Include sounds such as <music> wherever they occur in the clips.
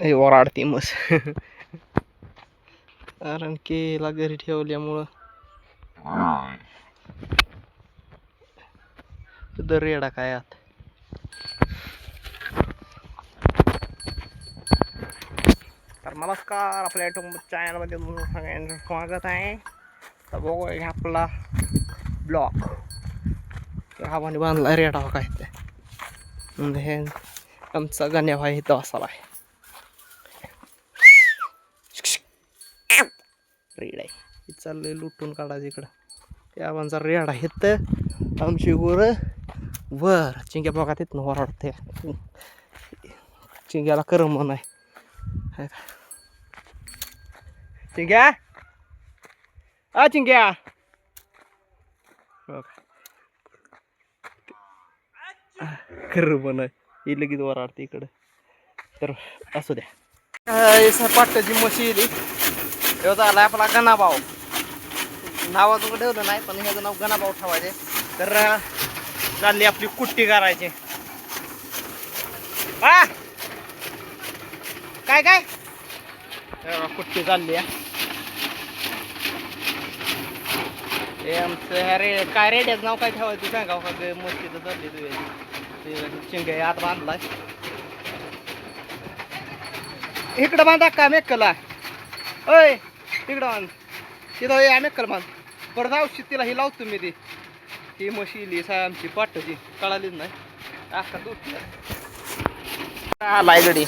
हे ओराडती मस <laughs> कारण केला घरी ठेवल्यामुळं तुझं रेडा काय आत. तर नमस्कार आपल्या युट्यूब चॅनलमध्ये तुमचं सगळ्यांचं स्वागत आहे. तर बघूया आपला ब्लॉग रावाने बांधला रेडा काय ते. म्हणजे हे आमचा गण्या भाई इथं असाला आहे रेड आहे. चाललंय लुटून काढायचं इकडं. त्या आबांचा रेड आहेत आमची गोर. वर. चिंग्या बघा तिथनं ओरडते चिंग्याला करम नाही. चिंग्या? आ चिंग्या! खरं ही लगेच वराडते इकडं. तर असू द्या. पाट्याची मशी ह्यो झाला आपला गणाभाऊ. नावाचं ठेवलं नाही पण ह्याचं नाव गणाभाऊ ठेवायचे तर चालली आपली कुट्टी करायची. हा काय काय? कुट्टी चालली हे आमचं ह्या रे काय रेड्याचं नाव काय ठेवायचं सांगा का? ग मस्तीचं चालली तुझ्या शिंगे आत बांधलाय. इकडं बांधा का मेकला? ओय! तिकडं आण. तिथं हे मेक्कल बरं परत औषध तिला ही लावतो मी ती. ही म्हशी साय आमची पाठची. कळालीच नाही. अख्खा दूध आलाय गडी.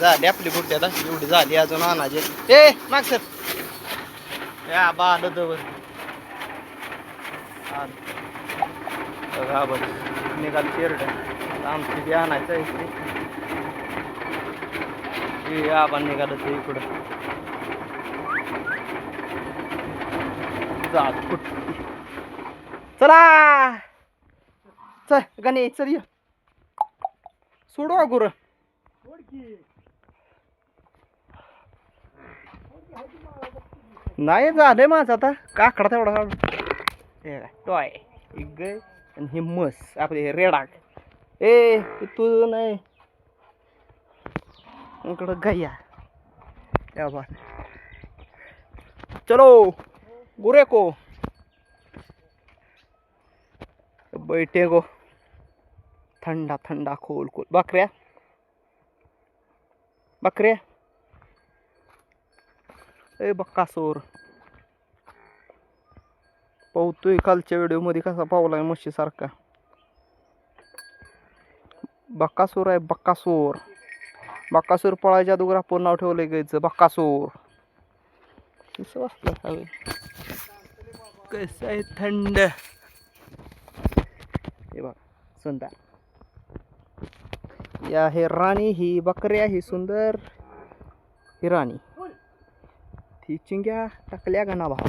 झाली आपली बुट्टी आता. एवढी झाली अजून अनाजे ए माग सर. या बाल दवर बघा बरं निघाल शेरड आमची बी आणायचं इकडे. हे निघालं ते इकडं. जा चला! चल गणे चल ये. सोडू अगुर नाही झालंय माझं आता. काकडा तेवढा काढून. टॉय. ग आणि हे मस आपले रेडाक. ए तुझं नाही. इकडं गैया. या बा. चलो. गुरे बैठे गो थंडा थंडा खोल खोल बकऱ्या बकऱ्या ए बक्कासोर पावतोय कालच्या व्हिडिओमध्ये कसा पावलाय म्हशी सारखा बक्कासूर आहे बक्कासूर बक्कासूर पळायच्या अगोदर आपण नाव ठेवलंय गायचं बक्कासूर कसं वाचलं हवे कसं आहे थंड? हे बघ सुंदर. या हे राणी ही बकऱ्या ही सुंदर. ही राणी. ती चिंग्या टाकल्या का ना भाव